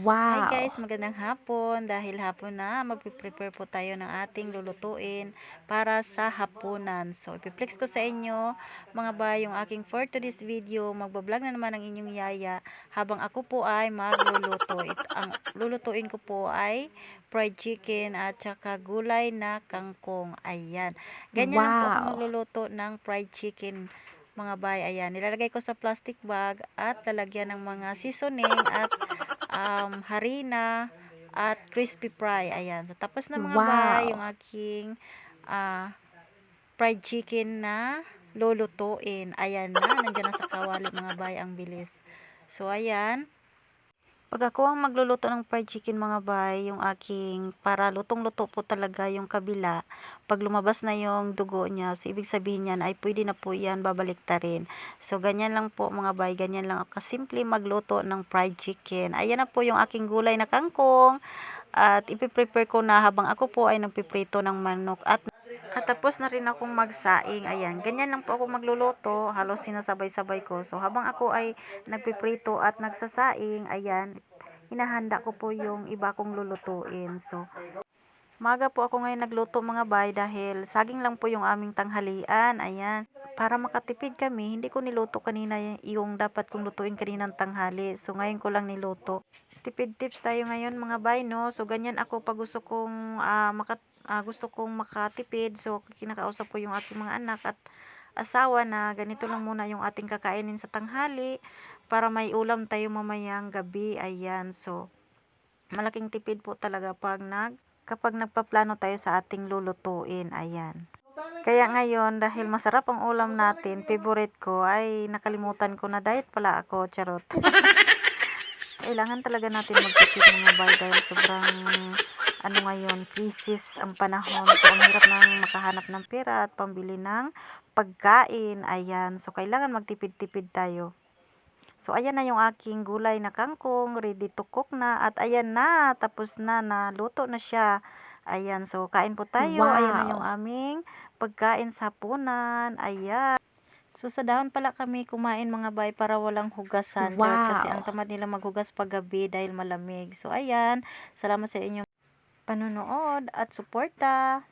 Hi Wow! guys, magandang hapon. Dahil hapon na, magpiprepare po tayo ng ating lulutuin para sa hapunan. So, ipiplex ko sa inyo, mga ba, yung aking for today's video. Magbablog na naman ang inyong yaya habang ako po ay magluluto. It, ang lulutuin ko po ay fried chicken at saka gulay na kangkong. Ayan. Ganyan lang po ako Wow! magluluto ng fried chicken mga bay. Ayan, nilalagay ko sa plastic bag at lalagyan ng mga seasoning at um, harina at crispy fry. Ayan. So, tapos na mga bay, yung Wow! aking ah, fried chicken na lulutuin. Ayan na, nandiyan na sa kawali mga bay, ang bilis. So, ayan. Pag ako ang magluluto ng fried chicken mga bay, yung aking para lutong-luto po talaga yung kabila. Pag lumabas na yung dugo niya, so ibig sabihin yan ay pwede na po yan babaliktarin. So ganyan lang po mga bay, ganyan lang ako kasimple magluto ng fried chicken. Ayan na po yung aking gulay na kangkong. At ipiprepare ko na habang ako po ay nagpiprito ng manok at at tapos na rin akong magsaing. Ayan, ganyan lang po ako magluluto. Halos sinasabay-sabay ko. So, habang ako ay nagpiprito at nagsasaing, ayan, hinahanda ko po yung iba kong lulutuin. So, maga po ako ngayon nagluto mga bay dahil saging lang po yung aming tanghalian. Ayan, para makatipid kami, hindi ko niluto kanina yung dapat kong lutuin kaninang tanghali. So, ngayon ko lang niluto. Tipid tips tayo ngayon mga bay, no? So, ganyan ako pag gusto kong ah, makat ah, gusto kong makatipid. So, kinakausap ko yung aking mga anak at asawa na ganito lang muna yung ating kakainin sa tanghali para may ulam tayo mamayang gabi. Ayan. So, malaking tipid po talaga pag nag kapag nagpaplano tayo sa ating lulutuin. Ayan. Kaya ngayon, dahil masarap ang ulam natin, favorite ko, ay nakalimutan ko na diet pala ako, charot. Kailangan talaga natin magtipid mga bay dahil sobrang ano ngayon, crisis ang panahon. So, ang hirap nang makahanap ng pera at pambili ng pagkain. Ayan. So, kailangan magtipid-tipid tayo. So, ayan na yung aking gulay na kangkong. Ready to cook na. At ayan na. Tapos na. Naluto na siya. Ayan. So, kain po tayo. Ayan na yung Wow! aming pagkain sa hapunan. Ayan. So, sa dahon pala kami kumain mga bay para walang hugasan. Charot kasi ang Wow! tamad nila maghugas pag gabi dahil malamig. So, ayan. Salamat sa inyong panonood at suporta.